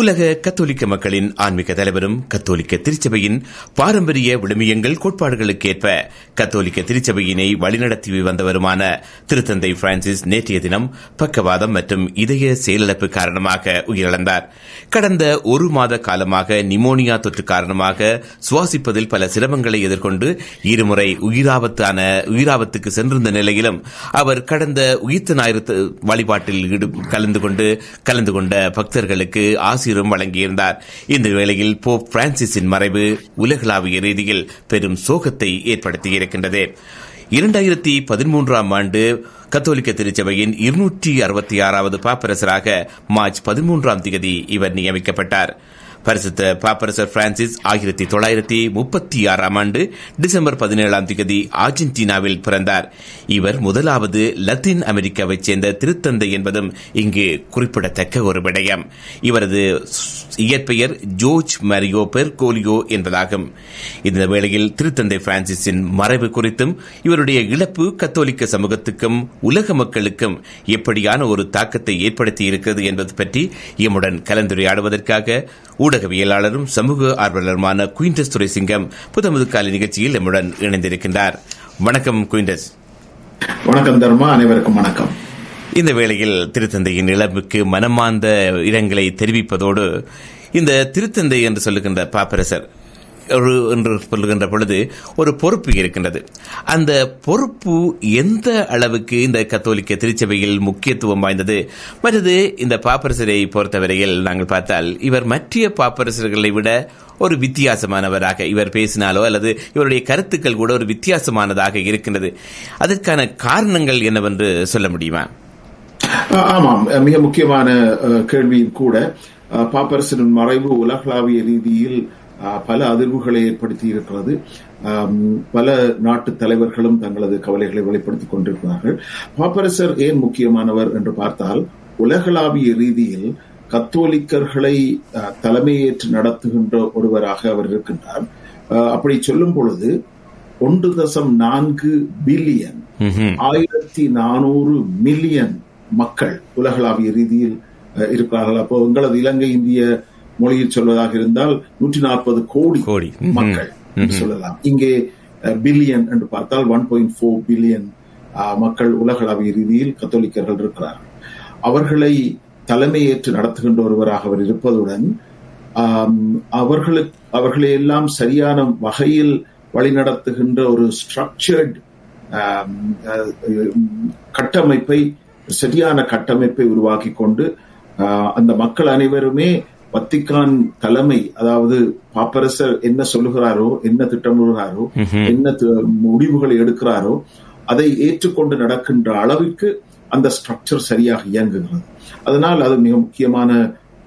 உலக கத்தோலிக்க மக்களின் ஆன்மீக தலைவரும் கத்தோலிக்க திருச்சபையின் பாரம்பரிய விழுமியங்கள் கோட்பாடுகளுக்கேற்ப கத்தோலிக்க திருச்சபையினை வழிநடத்தி வந்தவருமான திருத்தந்தை பிரான்சிஸ் நேற்றைய தினம் பக்கவாதம் மற்றும் இதய செயலிழப்பு காரணமாக உயிரிழந்தார். கடந்த ஒரு மாத காலமாக நிமோனியா தொற்று காரணமாக சுவாசிப்பதில் பல சிரமங்களை எதிர்கொண்டு இருமுறை உயிராபத்தான உயிராபத்துக்கு சென்றிருந்த நிலையிலும் அவர் கடந்த உயிர்த்த ஞாயிறு வழிபாட்டில் கலந்து கொண்டு கலந்து கொண்ட பக்தர்களுக்கு ஆசிரும் வழங்கியிருந்தார். இந்த வேளையில் போப் பிரான்சிஸின் மறைவு உலகளாவிய ரீதியில் பெரும் சோகத்தை ஏற்படுத்தியிருக்கின்றது. இரண்டாயிரத்தி பதிமூன்றாம் ஆண்டு கத்தோலிக்க திருச்சபையின் இருநூற்றி அறுபத்தி ஆறாவது பாப்பரசராக மார்ச் பதிமூன்றாம் தேதி இவர் நியமிக்கப்பட்டார். பரிசுத்த பாப்பரசர் பிரான்சிஸ் ஆயிரத்தி தொள்ளாயிரத்தி முப்பத்தி ஆறாம் ஆண்டு டிசம்பர் பதினேழாம் தேதி அர்ஜென்டினாவில் பிறந்தார். இவர் முதலாவது லத்தீன் அமெரிக்காவைச் சேர்ந்த திருத்தந்தை என்பதும் இங்கு குறிப்பிடத்தக்க ஒரு விடயம். இவரது இயற்பெயர் ஜோர்ஜ் மரியோ பெர்கோலியோ என்பதாகும். இந்த வேளையில் திருத்தந்தை பிரான்சிஸின் மறைவு குறித்தும் இவருடைய இழப்பு கத்தோலிக்க சமூகத்துக்கும் உலக மக்களுக்கும் எப்படியான ஒரு தாக்கத்தை ஏற்படுத்தி இருக்கிறது என்பது பற்றி எம்முடன் கலந்துரையாடுவதற்காக ஊடகவியலாளரும் சமூக ஆர்வலருமான குயின்டஸ் துரைசிங்கம் புதமுது காலை நிகழ்ச்சியில் எம்முடன் இணைந்திருக்கின்றார். வணக்கம் குயின்டஸ். வணக்கம் தர்மா அனைவருக்கும் வணக்கம். இந்த வேளையில் திருத்தந்தையின் இழப்புக்கு மனமார்ந்த இரங்கலை தெரிவிப்பதோடு இந்த திருத்தந்தை என்று சொல்லுகின்ற பாப்பரசர் ஒரு என்று சொல்லுகின்ற பொழுது ஒரு பொறுப்பு இருக்கின்றது. அந்த பொறுப்பு எந்த அளவுக்கு இந்த கத்தோலிக்க திருச்சபையில் முக்கியத்துவம் வாய்ந்தது? மற்றது இந்த பாப்பரசரை பொறுத்தவரையில் நாங்கள் பார்த்தால் இவர் மற்ற பாப்பரசர்களை விட ஒரு வித்தியாசமானவராக இவர் பேசினாலோ அல்லது இவருடைய கருத்துக்கள் கூட ஒரு வித்தியாசமானதாக இருக்கின்றது. அதற்கான காரணங்கள் என்னவென்று சொல்ல முடியுமா? ஆமாம். மிக முக்கியமான கேள்வியும் கூட அஹ், பாப்பரசனின் மறைவு உலகளாவிய ரீதியில் பல அதிர்வுகளை ஏற்படுத்தி இருக்கிறது. பல நாட்டு தலைவர்களும் தங்களது கவலைகளை வெளிப்படுத்திக் கொண்டிருக்கிறார்கள். பாப்பரசர் ஏன் முக்கியமானவர் என்று பார்த்தால் உலகளாவிய ரீதியில் கத்தோலிக்கர்களை தலைமையேற்று நடத்துகின்ற ஒருவராக அவர் இருக்கின்றார். அப்படி சொல்லும் பொழுது ஒன்று தசம் நான்கு பில்லியன். ஆயிரத்தி நானூறு மில்லியன் மக்கள் உலகளாவிய ரீதியில் இருக்கிறார்கள். அப்போ எங்களது இலங்கை இந்திய மொழியில் சொல்வதாக இருந்தால் நூற்றி நாற்பது கோடி கோடி. மக்கள் என்று சொல்லலாம். இங்கே பில்லியன் என்று பார்த்தால் ஒன் பாயிண்ட் ஃபோர் பில்லியன் மக்கள் உலகளாவிய ரீதியில் கத்தோலிக்கர்கள் இருக்கிறார்கள். அவர்களை தலைமையேற்று நடத்துகின்ற ஒருவராக அவர் இருப்பதுடன் அவர்களுக்கு அவர்களை எல்லாம் சரியான வகையில் வழிநடத்துகின்ற ஒரு ஸ்ட்ரக்சர்ட் கட்டமைப்பை சரியான கட்டமைப்பை உருவாக்கி கொண்டு அந்த மக்கள் அனைவருமே வத்திக்கான் தலைமை அதாவது பாப்பரசர் என்ன சொல்லுகிறாரோ என்ன திட்டமிடுகிறாரோ என்ன முடிவுகளை எடுக்கிறாரோ அதை ஏற்றுக்கொண்டு நடக்கின்ற அளவிற்கு அந்த ஸ்ட்ரக்சர் சரியாக இயங்குகிறது. அதனால் அது மிக முக்கியமான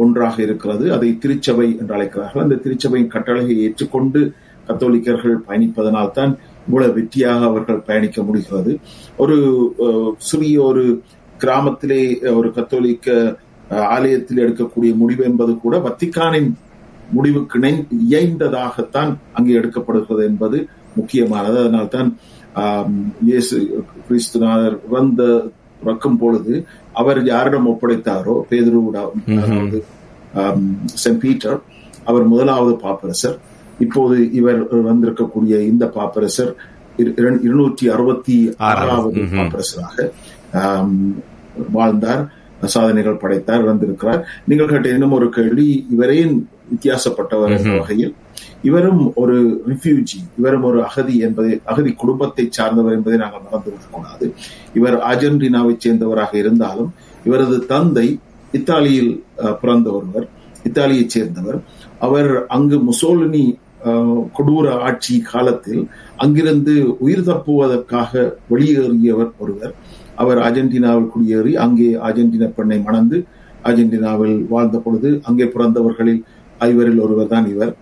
ஒன்றாக இருக்கிறது. அதை திருச்சபை என்று அழைக்கிறார்கள். அந்த திருச்சபையின் கட்டளையை ஏற்றுக்கொண்டு கத்தோலிக்கர்கள் பயணிப்பதனால் தான் இவ்வளவு வெற்றியாக அவர்கள் பயணிக்க முடிகிறது. ஒரு சிறிய ஒரு கிராமத்திலே ஒரு கத்தோலிக்க ஆலயத்தில் எடுக்கக்கூடிய முடிவு என்பது கூட வத்திக்கானின் முடிவுக்கு இயைந்ததாகத்தான் அங்கே எடுக்கப்படுகிறது என்பது முக்கியமானது. அதனால்தான் இயேசு கிறிஸ்துநாதர் வந்த பிறக்கும் பொழுது அவர் யாரிடம் ஒப்படைத்தாரோ பேதுருவிடம் சென்ட் பீட்டர் அவர் முதலாவது பாப்பரசர். இப்போது இவர் வந்திருக்கக்கூடிய இந்த பாப்பரசர் இரு- இரு- இருநூற்றி அறுபத்தி ஆறாவது. பாப்பரசராக வாழ்ந்தார். சாதனைகள் படைத்தார் வந்திருக்கிறார். நீங்கள் கேட்ட இன்னும் ஒரு கேள்வி இவரேன் வித்தியாசப்பட்டவர் என்ற வகையில் இவரும் ஒரு ரிஃப்யூஜி இவரும் ஒரு அகதி என்பதை அகதி குடும்பத்தை சார்ந்தவர் என்பதை நாங்கள் மறந்துவிடக் கூடாது. இவர் அர்ஜென்டினாவைச் சேர்ந்தவராக இருந்தாலும் இவரது தந்தை இத்தாலியில் பிறந்த ஒருவர் இத்தாலியைச் சேர்ந்தவர். அவர் அங்கு முசோலினி கொடூர ஆட்சி காலத்தில் அங்கிருந்து உயிர் தப்புவதற்காக வெளியேறியவர் ஒருவர். அவர் அர்ஜென்டினாவில் குடியேறி அங்கே அர்ஜென்டினா பெண்ணை மணந்து அர்ஜென்டினாவில் வாழ்ந்த பொழுது அங்கே பிறந்தவர்களில் ஐவரில் ஒருவர் தான் இவர்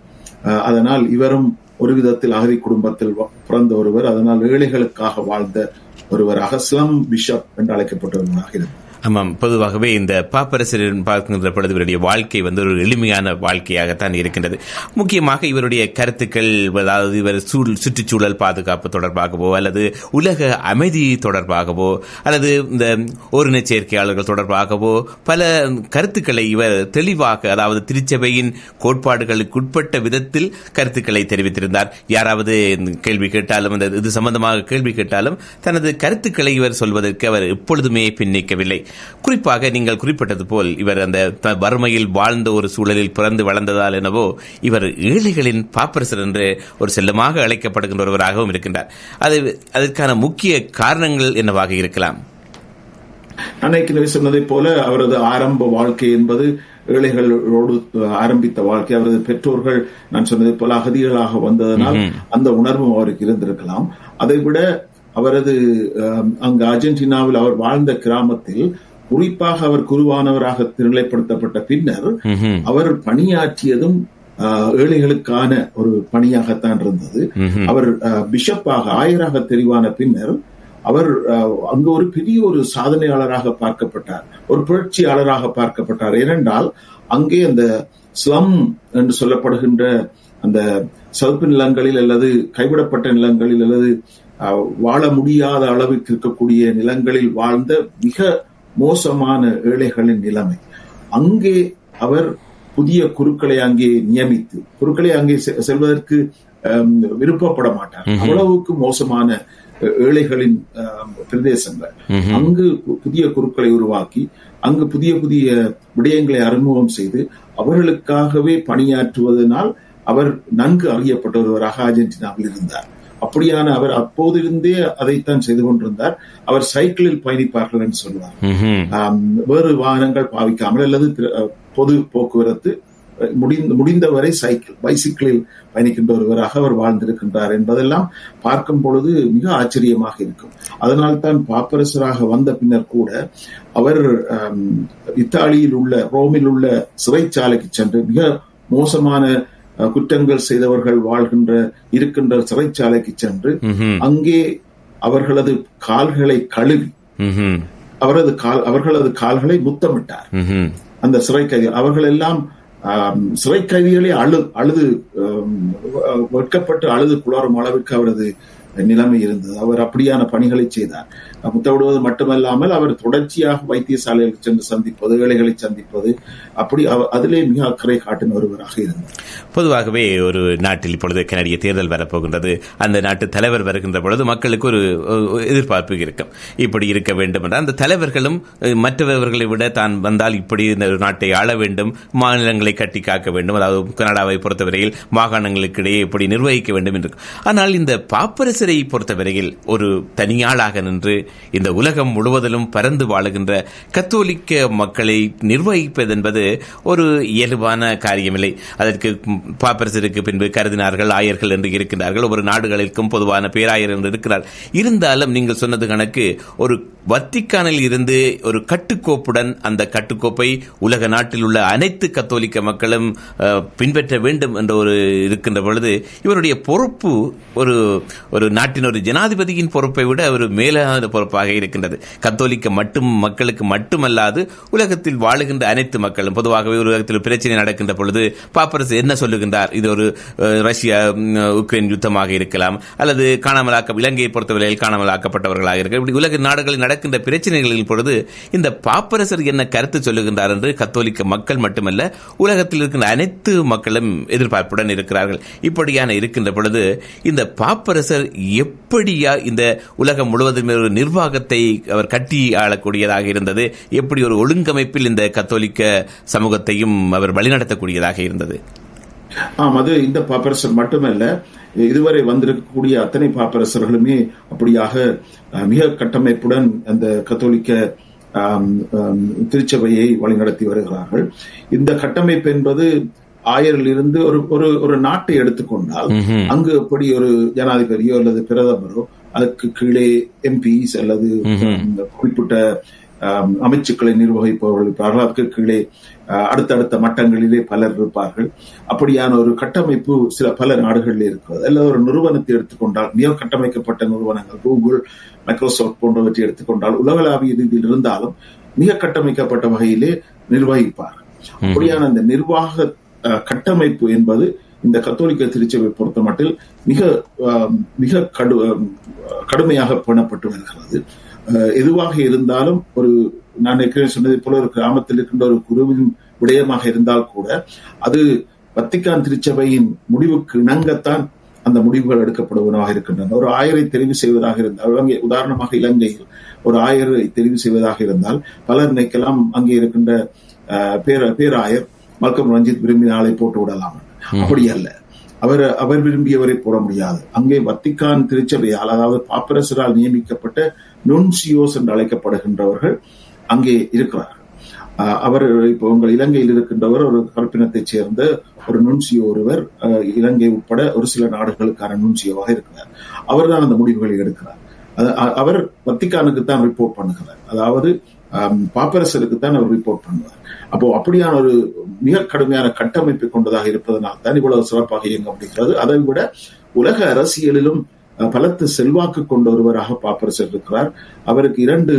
அதனால் இவரும் ஒரு விதத்தில் அகதி குடும்பத்தில் வ- பிறந்த ஒருவர். அதனால் ஏழைகளுக்காக வாழ்ந்த ஒருவராக ஸ்லம் பிஷப் என்று அழைக்கப்பட்ட இருந்தார். ஆமாம் பொதுவாகவே இந்த பாப்பரசரின் பார்க்கின்ற பொழுது இவருடைய வாழ்க்கை வந்து ஒரு எளிமையான வாழ்க்கையாகத்தான் இருக்கின்றது. முக்கியமாக இவருடைய கருத்துக்கள் அதாவது இவர் சூழ் சுற்றுச்சூழல் பாதுகாப்பு தொடர்பாகவோ அல்லது உலக அமைதி தொடர்பாகவோ அல்லது இந்த ஓரின சேர்க்கையாளர்கள் தொடர்பாகவோ பல கருத்துக்களை இவர் தெளிவாக அதாவது திருச்சபையின் கோட்பாடுகளுக்கு உட்பட்ட விதத்தில் கருத்துக்களை தெரிவித்திருந்தார். யாராவது கேள்வி கேட்டாலும் அந்த இது சம்பந்தமாக கேள்வி கேட்டாலும் தனது கருத்துக்களை இவர் சொல்வதற்கு அவர் எப்பொழுதுமே பின்னிக்கவில்லை. குறிப்பாக நீங்கள் குறிப்பிட்டது போல் இவர் அந்த வறுமையில் வாழ்ந்த ஒரு சூழலில் பிறந்து வளர்ந்ததால் என்னவோ இவர் ஏழைகளின் பாப்பரசர் என்று ஒரு செல்லமாக அழைக்கப்படுகின்ற ஒருவராகவும் இருக்கின்றார். அது அதற்கான முக்கிய காரணங்கள் என்னவாக இருக்கலாம்? நான் ஏற்கனவே சொன்னதைப் போல அவரது ஆரம்ப வாழ்க்கை என்பது ஏழைகளோடு ஆரம்பித்த வாழ்க்கை. அவரது பெற்றோர்கள் நான் சொன்னதைப் போல அகதிகளாக வந்ததனால் அந்த உணர்வும் அவருக்கு இருந்திருக்கலாம். அதைவிட அவரது அங்கு அர்ஜென்டினாவில் அவர் வாழ்ந்த கிராமத்தில் குறிப்பாக அவர் குருவானவராக நிலைப்படுத்தப்பட்ட பின்னர். அவர் பணியாற்றியதும் ஏழைகளுக்கான ஒரு பணியாகத்தான் இருந்தது. அவர் பிஷப்பாக ஆயராக தெரிவான பின்னர் அவர் அங்கு ஒரு பெரிய ஒரு சாதனையாளராக பார்க்கப்பட்டார். ஒரு புரட்சியாளராக பார்க்கப்பட்டார். ஏனென்றால் அங்கே அந்த ஸ்லம் என்று சொல்லப்படுகின்ற அந்த சதுப்பு நிலங்களில் அல்லது கைவிடப்பட்ட நிலங்களில் அல்லது வாழ முடியாத அளவுக்கு இருக்கக்கூடிய நிலங்களில் வாழ்ந்த மிக மோசமான ஏழைகளின் நிலைமை. அங்கே அவர் புதிய குருக்களை அங்கே நியமித்து குருக்களை அங்கே செல்வதற்கு விருப்பப்பட மாட்டார். அவ்வளவுக்கு மோசமான ஏழைகளின் பிரதேசங்கள். அங்கு புதிய குருக்களை உருவாக்கி அங்கு புதிய புதிய விடயங்களை அறிமுகம் செய்து அவர்களுக்காகவே பணியாற்றுவதனால் அவர் நன்கு அறியப்பட்ட ஒருவராக அர்ஜென்டினாவில் இருந்தார். அப்படியான அவர் அப்போதிருந்தே அதைத்தான் செய்து கொண்டிருந்தார். அவர் சைக்கிளில் பயணிப்பார்கள் என்று. ஆம், வேறு வாகனங்கள் பாவிக்காமல் அல்லது பொது போக்குவரத்து முடிந்த முடிந்தவரை சைக்கிள் பைசிக்கிளில் பயணிக்கின்ற ஒருவராக அவர் வாழ்ந்திருக்கின்றார் என்பதெல்லாம் பார்க்கும் பொழுது மிக ஆச்சரியமாக இருக்கும். அதனால் தான் பாப்பரசராக வந்த பின்னர் கூட அவர் இத்தாலியில் உள்ள ரோமில் உள்ள சிறைச்சாலைக்கு சென்று மிக மோசமான குற்றங்கள் செய்தவர்கள் வாழ்கின்ற இருக்கின்ற சிறைச்சாலைக்கு சென்று. அங்கே அவர்களது கால்களை கழுவி. அவரது கால் அவர்களது கால்களை முத்தமிட்டார். அந்த சிறை கைதிகள் அவர்கள் எல்லாம் சிறை கைதிகளே அழு அழுது வெட்கப்பட்டு அழுது குளறும் அளவுக்கு அவரது நிலைமை இருந்தது அவர் அப்படியான பணிகளை செய்தார் முத்தமிடுவது மட்டுமல்லாமல் அவர் தொடர்ச்சியாக வைத்தியசாலைகளுக்கு சென்று சந்திப்பது ஏழைகளை சந்திப்பது அப்படி அவ- அதிலே மிக அக்கறை காட்டின ஒருவராக இருந்தார். பொதுவாகவே ஒரு நாட்டில் இப்பொழுது கனடிய தேர்தல் வரப்போகின்றது. அந்த நாட்டு தலைவர் வருகின்ற பொழுது மக்களுக்கு ஒரு எதிர்பார்ப்பு இருக்கும். இப்படி இருக்க வேண்டும் என்ற அந்த தலைவர்களும் மற்றவர்களை விட தான் வந்தால் இப்படி இந்த நாட்டை ஆள வேண்டும் மாநிலங்களை கட்டி காக்க வேண்டும். அதாவது கனடாவை பொறுத்தவரையில் மாகாணங்களுக்கு இடையே இப்படி நிர்வகிக்க வேண்டும் என்று. ஆனால் இந்த பாப்பரசரை பொறுத்தவரையில் ஒரு தனியாளாக நின்று இந்த உலகம் முழுவதிலும் பறந்து வாழுகின்ற கத்தோலிக்க மக்களை நிர்வகிப்பதென்பது ஒரு இயல்பான காரியமில்லை. அதற்கு பாப்பரசருக்கு பின்பு கருதினார்கள் ஆயர்கள் என்று இருக்கின்றார்கள். ஒவ்வொரு நாடுகளுக்கும் பொதுவான பேராயர் என்று இருக்கிறார். இருந்தாலும் நீங்கள் சொன்னது கணக்கு ஒரு வத்திக்கானில் இருந்து ஒரு கட்டுக்கோப்புடன் அந்த கட்டுக்கோப்பை உலக நாட்டில் உள்ள அனைத்து கத்தோலிக்க மக்களும் பின்பற்ற வேண்டும் என்ற ஒரு இருக்கின்ற பொழுது இவருடைய பொறுப்பு ஒரு ஒரு நாட்டின் ஒரு ஜனாதிபதியின் பொறுப்பை விட ஒரு மேலான பொறுப்பாக இருக்கின்றது. கத்தோலிக்க மட்டும் மக்களுக்கு மட்டுமல்லாது உலகத்தில் வாழுகின்ற அனைத்து மக்களும் பொதுவாகவே உலகத்தில் பிரச்சனை நடக்கின்ற பொழுது பாப்பரசு என்ன சொல்லுகின்றார்? இது ஒரு ரஷ்யா உக்ரைன் யுத்தமாக இருக்கலாம் அல்லது காணாமலாக்க இலங்கையை பொறுத்தவரையில் காணாமலாக்கப்பட்டவர்களாக இருக்கலாம். இப்படி உலக நாடுகளில் நடக்கின்ற பிரச்சனைகளின் பொழுது இந்த பாப்பரசர் என்ன கருத்து சொல்லுகின்றார் என்று கத்தோலிக்க மக்கள் மட்டுமல்ல உலகத்தில் இருக்கின்ற அனைத்து மக்களும் எதிர்பார்ப்புடன் இருக்கிறார்கள். இப்படியான இருக்கின்ற பொழுது இந்த பாப்பரசர் எப்படியா இந்த உலகம் முழுவதும் ஒரு நிர்வாகத்தை அவர் கட்டி ஆளக்கூடியதாக இருந்தது. எப்படி ஒரு ஒழுங்கமைப்பில் இந்த கத்தோலிக்க சமூகத்தையும் அவர் வழிநடத்தக்கூடியதாக இருந்தது? ஆம் அது இந்த பாப்பரசர் மட்டுமல்ல இதுவரை வந்திருக்கக்கூடிய அத்தனை பாப்பரசர்களுமே அப்படியாக மிக கட்டமைப்புடன் அந்த கத்தோலிக்க திருச்சபையை வழிநடத்தி வருகிறார்கள். இந்த கட்டமைப்பு என்பது ஆயரில் இருந்து ஒரு ஒரு ஒரு நாட்டை எடுத்துக்கொண்டால் அங்கு எப்படி ஒரு ஜனாதிபதியோ அல்லது பிரதமரோ அதுக்கு கீழே எம்பிஸ் அல்லது குறிப்பிட்ட அமைச்சுக்களை நிர்வகிப்பவர்கள் இருப்பார்கள். அதற்கு கீழே அடுத்தடுத்த மட்டங்களிலே பலர் இருப்பார்கள். அப்படியான ஒரு கட்டமைப்பு சில பல நாடுகளில் இருக்கிறது. அல்லது ஒரு நிறுவனத்தை எடுத்துக்கொண்டால் மிக கட்டமைக்கப்பட்ட நிறுவனங்கள் கூகுள் மைக்ரோசாஃப்ட் போன்றவற்றை எடுத்துக்கொண்டால் உலகளாவிய ரீதியில் இருந்தாலும் மிக கட்டமைக்கப்பட்ட வகையிலே நிர்வகிப்பார் அப்படியான அந்த நிர்வாக கட்டமைப்பு என்பது இந்த கத்தோலிக்க திருச்சபை பொறுத்த மட்டில் மிக அஹ், மிக கடு கடுமையாக பேணப்பட்டு வருகிறது எதுவாக இருந்தாலும் ஒரு நான் ஏற்கனவே சொன்னது போல ஒரு கிராமத்தில் இருக்கின்ற ஒரு குருவின் விடயமாக இருந்தால் கூட அது வத்திக்கான் திருச்சபையின் முடிவுக்கு இணங்கத்தான் அந்த முடிவுகள் எடுக்கப்படுவதாக இருக்கின்றன. ஒரு ஆயரை தெரிவு செய்வதாக இருந்தால் அங்கே உதாரணமாக இலங்கையில் ஒரு ஆயரை தெரிவு செய்வதாக இருந்தால் பலர் நினைக்கலாம் அங்கே இருக்கின்ற அஹ், பேர பேராயர் மல்கம் ரஞ்சித் விரும்பின போட்டு விடலாம். அப்படி அல்ல. அவர் அவர் விரும்பியவரை போட முடியாது. அங்கே வத்திக்கான் திருச்சபையால் அதாவது பாப்பரசரால் நியமிக்கப்பட்ட நுன்சியோஸ் என்று அழைக்கப்படுகின்றவர்கள் அங்கே இருக்கிறார்கள். அவர் இப்போ உங்கள் இலங்கையில் இருக்கின்றவர் ஒரு கற்பினத்தைச் சேர்ந்த ஒரு நுண்சியோ ஒருவர் இலங்கை உட்பட ஒரு சில நாடுகளுக்கான நுண்சியோவாக இருக்கிறார். அவர்தான் அந்த முடிவுகளை எடுக்கிறார். அவர் வத்திக்கானுக்கு தான் ரிப்போர்ட் பண்ணுகிறார். அதாவது பாப்பரசருக்கு தான் அவர் ரிப்போர்ட் பண்ணுவார். அப்போ அப்படியான ஒரு மிக கடுமையான கட்டமைப்பை கொண்டதாக இருப்பதனால் தான் இவ்வளவு சிறப்பாக இயங்க முடிகிறது. அதை விட உலக அரசியலிலும் பலத்த செல்வாக்கு கொண்ட ஒருவராக பாப்பரசர் இருக்கிறார். அவருக்கு இரண்டு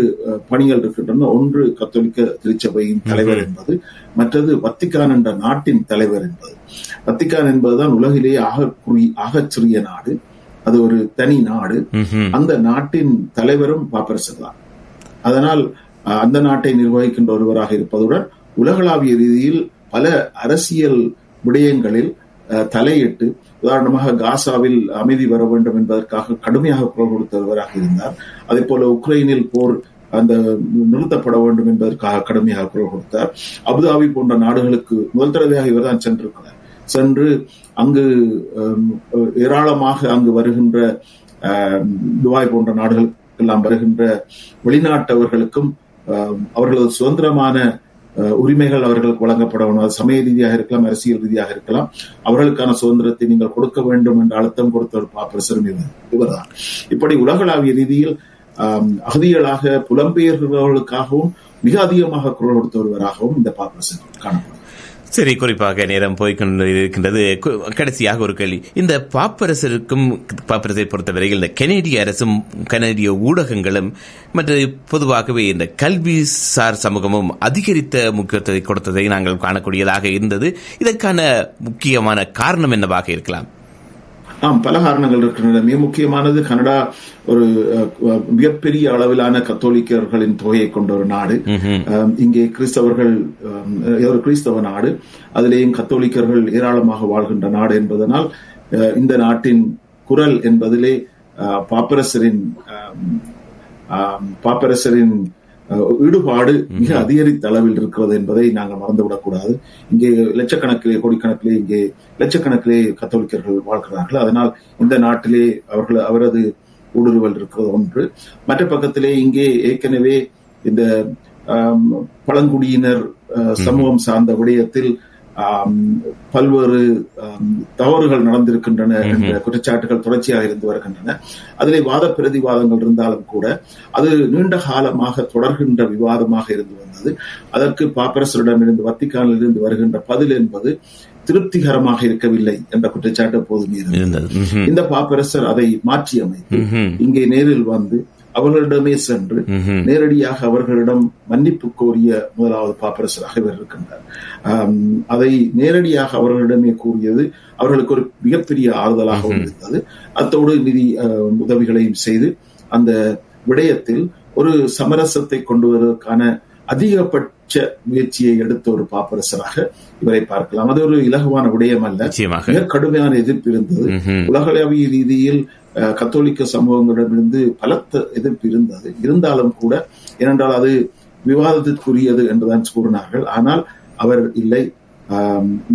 பணிகள் இருக்கின்றன. ஒன்று கத்தோலிக்க திருச்சபையின் தலைவர் என்பது மற்றது வத்திக்கான் என்ற நாட்டின் தலைவர் என்பது. வத்திக்கான் என்பதுதான் உலகிலேயே ஆக குறி ஆகச் சிறிய நாடு. அது ஒரு தனி நாடு. அந்த நாட்டின் தலைவரும் பாப்பரசர் தான். அதனால் அந்த நாட்டை நிர்வகிக்கின்ற ஒருவராக இருப்பதுடன் உலகளாவிய ரீதியில் பல அரசியல் விடயங்களில் அஹ், தலையிட்டு உதாரணமாக காசாவில் அமைதி வர வேண்டும் என்பதற்காக கடுமையாக குரல் கொடுத்தவராக இருந்தார். அதே போல உக்ரைனில் போர் அந்த நிறுத்தப்பட வேண்டும் என்பதற்காக கடுமையாக குரல் கொடுத்தார். அபுதாபி போன்ற நாடுகளுக்கு முதல் தடவையாக இவர்தான் சென்றிருக்கிறார். சென்று அங்கு அஹ், ஏராளமாக அங்கு வருகின்ற அஹ், துபாய் போன்ற நாடுகளுக்கெல்லாம் வருகின்ற வெளிநாட்டவர்களுக்கும் அஹ், அவர்களது சுதந்திரமான உரிமைகள் அவர்களுக்கு வழங்கப்பட வேண்டும் அது சமய ரீதியாக இருக்கலாம் அரசியல் ரீதியாக இருக்கலாம். அவர்களுக்கான சுதந்திரத்தை நீங்கள் கொடுக்க வேண்டும் என்ற அழுத்தம் கொடுத்த ஒரு பாப்பரசரும் இவர்தான். இப்படி உலகளாவிய ரீதியில் அகதிகளாக புலம்பெயர்களுக்காகவும் மிக அதிகமாக குரல் கொடுத்து ஒருவராகவும் இந்த பாப்பரசன் காணப்படும். சரி குறிப்பாக நேரம் போய்கொண்டு இருக்கின்றது கடைசியாக ஒரு கேள்வி. இந்த பாப்பரசருக்கும் பாப்பரசை பொறுத்தவரையில் இந்த கனேடிய அரசும் கனேடிய ஊடகங்களும் மற்ற பொதுவாகவே இந்த கல்வி சார் சமூகமும் அதிகரித்த முக்கியத்துவத்தை கொடுத்ததை நாங்கள் காணக்கூடியதாக இருந்தது. இதற்கான முக்கியமான காரணம் என்னவாக இருக்கலாம்? ஆம் பல காரணங்கள் இருக்கின்றன. மிக முக்கியமானது கனடா ஒரு மிகப்பெரிய அளவிலான கத்தோலிக்கர்களின் தொகையை கொண்ட ஒரு நாடு. இங்கே கிறிஸ்தவர்கள் ஒரு கிறிஸ்தவ நாடு. அதிலேயும் கத்தோலிக்கர்கள் ஏராளமாக வாழ்கின்ற நாடு என்பதனால் இந்த நாட்டின் குரல் என்பதிலே பாப்பரசரின் பாப்பரசரின் ஈடுபாடு மிக அதிகரித்த அளவில் இருக்கிறது என்பதை நாங்கள் மறந்துவிடக்கூடாது. இங்கே லட்சக்கணக்கிலே கோடிக்கணக்கிலே இங்கே லட்சக்கணக்கிலே கத்தோலிக்கர்கள் வாழ்கிறார்கள். அதனால் இந்த நாட்டிலே அவர்கள் அவரது ஊடுருவல் இருக்கிறது ஒன்று. மற்ற பக்கத்திலே இங்கே ஏற்கனவே இந்த பழங்குடியினர் சமூகம் சார்ந்த விடயத்தில் பல்வேறு தவறுகள் நடந்திருக்கின்றன என்ற குற்றச்சாட்டுகள் தொடர்ச்சியாக இருந்து வருகின்றன. அதிலே வாத பிரதிவாதங்கள் இருந்தாலும் கூட அது நீண்ட காலமாக தொடர்கின்ற விவாதமாக இருந்து வந்தது. அதற்கு பாப்பரசரிடமிருந்து வத்திக்கானில் இருந்து வருகின்ற பதில் என்பது திருப்திகரமாக இருக்கவில்லை என்ற குற்றச்சாட்டு இருந்தது. ம்ஹும். இந்த பாப்பரசர் அதை மாற்றியமைத்து. இங்கே நேரில் வந்து அவர்களிடமே சென்று. நேரடியாக அவர்களிடம் மன்னிப்பு கோரிய முதலாவது பாப்பரசராக இவர் இருக்கின்றார். அதை நேரடியாக அவர்களிடமே கூறியது அவர்களுக்கு ஒரு மிகப்பெரிய ஆறுதலாகவும் இருந்தது. அத்தோடு நிதி உதவிகளையும் செய்து அந்த விடயத்தில் ஒரு சமரசத்தை கொண்டு வருவதற்கான அதிகபட்ச முயற்சியை எடுத்த ஒரு பாப்பரசராக இவரை பார்க்கலாம். அது ஒரு இலகுவான விடயம் அல்ல மிக கடுமையான எதிர்ப்பு இருந்தது. உலகளவிய ரீதியில் கத்தோலிக்க சமூகங்களிடமிருந்து பலத்த எதிர்ப்பு இருந்தது. இருந்தாலும் கூட ஏனென்றால் அது விவாதத்திற்குரியது என்றுதான் கூறினார்கள். ஆனால் அவர் இல்லை.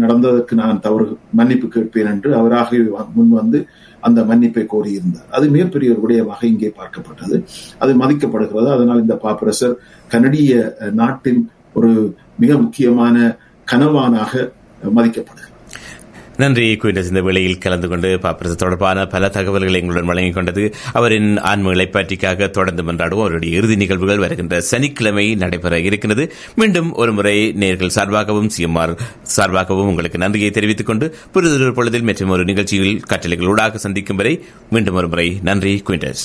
நடந்ததற்கு நான் தவறு மன்னிப்பு கேட்பேன் என்று அவராகவே முன் வந்து அந்த மன்னிப்பை கோரியிருந்தார். அது மிகப்பெரிய ஒரு விடயமாக இங்கே பார்க்கப்பட்டது. அது மதிக்கப்படுகிறது. அதனால் இந்த பாப்பரசர் கனடிய நாட்டின் ஒரு மிக முக்கியமான கனவானாக மதிக்கப்படுகிறது நன்றி. குயின்டஸ் இந்த வேளையில் கலந்து கொண்டு பாப்பரசு தொடர்பான பல தகவல்களை எங்களுடன் வழங்கிக் கொண்டது அவரின் ஆன்ம இழைப்பாற்றிக்காக தொடர்ந்து மன்றாடுவோம். அவருடைய இறுதி நிகழ்வுகள் வருகின்ற சனிக்கிழமை நடைபெற இருக்கிறது மீண்டும் ஒரு முறை நேர்கள் சார்பாகவும் சிஎம்ஆர் சார்பாகவும் உங்களுக்கு நன்றியை தெரிவித்துக் கொண்டு புரிதல் பொழுதில் மற்றும் ஒரு நிகழ்ச்சியில் கட்டளைகளூடாக சந்திக்கும் வரை மீண்டும் ஒரு முறை நன்றி குயின்டஸ்.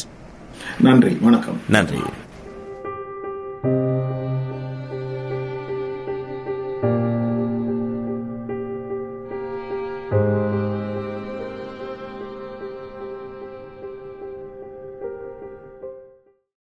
நன்றி. வணக்கம். நன்றி.